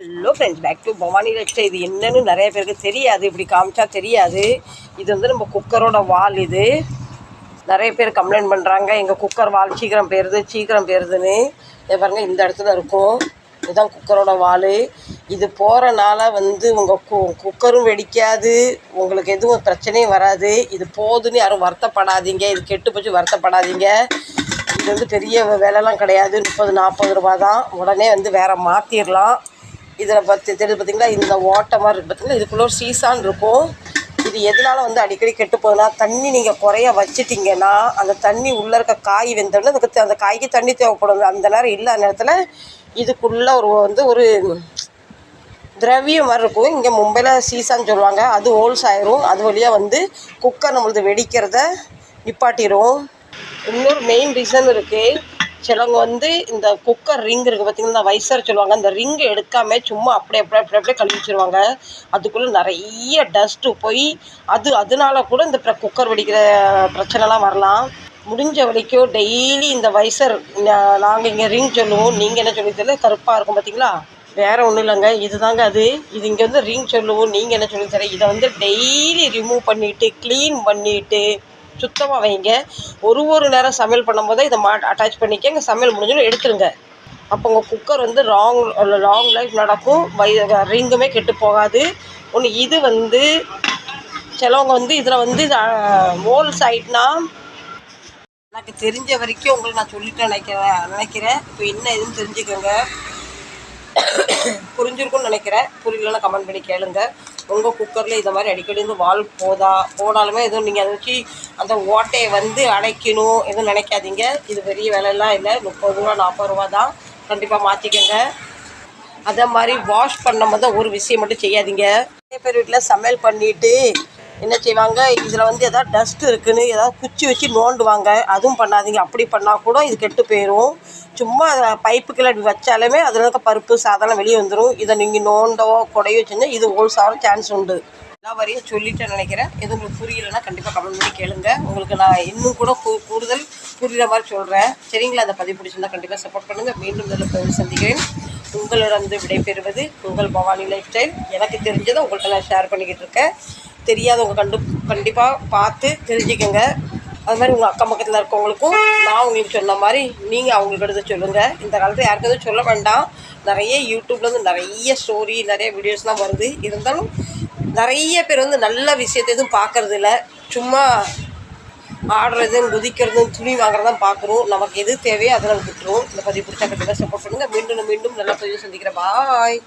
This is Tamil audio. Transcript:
Hello friends back to Bhavani rest இது என்னன்னு நிறைய பேருக்கு தெரியாது இப்படி காமிச்சா தெரியாது. இது வந்து நம்ம குக்கரோட வால் இது. நிறைய பேர் கம்ப்ளைண்ட் பண்ணுறாங்க எங்கள் குக்கர் வால் சீக்கிரம் போயிருது சீக்கிரம் போயிருதுன்னு இதை பாருங்க இந்த இடத்துல இருக்கும். இதுதான் குக்கரோட வால். இது போகிறனால வந்து உங்கள் கு குக்கரும் வெடிக்காது உங்களுக்கு எதுவும் பிரச்சனையும் வராது. இது போதுன்னு யாரும் வருத்தப்படாதீங்க. இது கெட்டு போச்சு வருத்தப்படாதீங்க. இது வந்து பெரிய விலைலாம் கிடையாது. முப்பது நாற்பது ரூபா தான். உடனே வந்து வேறு மாற்றிடலாம் இதில் பற்றி தெரியுது பார்த்திங்களா? இந்த ஓட்டை மாதிரி இருக்குது பார்த்தீங்களா? இதுக்குள்ளே ஒரு சீசான் இருக்கும். இது எதனால வந்து அடிக்கடி கெட்டு போகுதுன்னா தண்ணி நீங்கள் குறைய வச்சிட்டிங்கன்னா அந்த தண்ணி உள்ளே இருக்க காய் வெந்தோடனே அதுக்கு அந்த காய்க்கு தண்ணி தேவைப்படும். அந்த நேரம் இல்லாத நேரத்தில் இதுக்குள்ளே ஒரு வந்து ஒரு திரவியம் மாதிரி இருக்கும். இங்கே மும்பையில் சீசான்னு சொல்லுவாங்க. அது ஹோல்ஸ் ஆயிரும். அது வழியாக வந்து குக்கர் நம்மளது வெடிக்கிறத நிப்பாட்டிடும் இன்னொரு மெயின் ரீசன் இருக்குது சிலவங்க வந்து இந்த குக்கர் ரிங் இருக்குது பார்த்திங்கன்னா இந்த வைசர் சொல்லுவாங்க அந்த ரிங் எடுக்காம சும்மா அப்படியே அப்படியே அப்படியே அப்படியே கழுவி வச்சுருவாங்க. அதுக்குள்ளே நிறைய டஸ்ட்டு போய் அது அதனால கூட இந்த குக்கர் வெடிக்கிற பிரச்சனைலாம் வரலாம். முடிஞ்ச வரைக்கும் டெய்லி இந்த வைசர் நாங்கள் இங்கே ரிங் சொல்லுவோம் நீங்கள் என்ன சொல்லி தெரியல கருப்பாக இருக்கும் பார்த்தீங்களா வேறு ஒன்றும் இல்லைங்க இதுதாங்க அது. இது இங்கே வந்து ரிங் சொல்லுவோம் நீங்கள் என்ன சொல்லி தெரியல இதை வந்து டெய்லி ரிமூவ் பண்ணிவிட்டு க்ளீன் பண்ணிவிட்டு சுத்தமாக வைங்க. ஒரு ஒரு நேரம் சமையல் பண்ணும்போது இதை மா அட்டாச் பண்ணிக்கங்க சமையல் முடிஞ்சாலும் எடுத்துருங்க. அப்போ உங்கள் குக்கர் வந்து ராங் லாங் லைஃப் நடக்கும். வை ரிங்குமே கெட்டு போகாது. ஒன்று இது வந்து சிலவங்க வந்து இதில் வந்து ஹோல்ஸ் ஆயிட்டுனா எனக்கு தெரிஞ்ச வரைக்கும் உங்களுக்கு நான் சொல்லிட்டு நினைக்கிறேன் நினைக்கிறேன். இப்போ என்ன இதுன்னு தெரிஞ்சுக்கோங்க. புரிஞ்சிருக்கும்னு நினைக்கிறேன். புரியலன்னா கமெண்ட் பண்ணி கேளுங்கள் உங்கள் குக்கரில் இதை மாதிரி அடிக்கடி வந்து வால் போதா போனாலுமே எதுவும் நீங்கள் அதை வச்சு அந்த ஓட்டையை வந்து அடைக்கணும் எதுவும் நினைக்காதீங்க. இது பெரிய விலையெல்லாம் இல்லை. முப்பது ரூபா நாற்பது ரூபா தான். கண்டிப்பாக மாற்றிக்கோங்க அதே மாதிரி வாஷ் பண்ணும்போது ஒரு விஷயம் மட்டும் செய்யாதீங்க. நிறைய பேர் வீட்டில் சமையல் பண்ணிவிட்டு என்ன செய்வாங்க? இதில் வந்து எதாவது டஸ்ட் இருக்குன்னு ஏதாவது குச்சி வச்சு நோண்டுவாங்க. அதுவும் பண்ணாதீங்க. அப்படி பண்ணால் கூட இது கெட்டு போயிடும் சும்மா பைப்புக்குள்ள அப்படி வச்சாலுமே அதில் இருக்க பருப்பு சாதனம் வெளியே வந்துடும் இதை நீங்கள் நோண்டவோ குடையோ வச்சுருந்தா இது ஹோல்ஸ் ஆகிற சான்ஸ் உண்டு. எல்லா வரையும் சொல்லிட்டு நினைக்கிறேன். எது உங்களுக்கு புரியலைன்னா கண்டிப்பாக கமெண்ட் பண்ணி கேளுங்க. உங்களுக்கு நான் இன்னும் கூட கூ- கூடுதல் புரிகிற மாதிரி சொல்கிறேன் சரிங்களா? அந்த பதிவு பிடிச்சிருந்தா கண்டிப்பாக சப்போர்ட் பண்ணுங்கள் மீண்டும் நல்ல சந்திக்கிறேன். உங்களிடம் வந்து விடைபெறுவது உங்கள் பவானி லைஃப் ஸ்டைல் எனக்கு தெரிஞ்சதை உங்கள்கிட்ட நான் ஷேர் பண்ணிக்கிட்டு இருக்கேன். தெரியாதவங்க கண்டு கண்டிப்பாக பார்த்து தெரிஞ்சுக்கோங்க. அது மாதிரி உங்கள் அக்கம் பக்கத்தில் இருக்கவங்களுக்கும் நான் உங்களுக்கு சொன்ன மாதிரி நீங்கள் அவங்களுக்கு எடுத்து சொல்லுங்கள் இந்த காலத்தில் யாருக்கும் எதுவும் சொல்ல வேண்டாம். நிறைய யூடியூப்லேருந்து நிறைய ஸ்டோரி நிறைய வீடியோஸ்லாம் வருது. இருந்தாலும் நிறைய பேர் வந்து நல்ல விஷயத்தை எதுவும் பார்க்குறதில்ல சும்மா ஆடுறதும் குதிக்கிறதும் துணி வாங்குறதான் பார்க்குறோம் நமக்கு எது தேவையோ அதை நம்ம விட்டுருவோம். இந்த பதிவு பிடிச்சா கண்டிப்பாக சப்போர்ட் பண்ணுங்கள் மீண்டும் மீண்டும் நல்ல பதிவு சந்திக்கிறேன். பாய்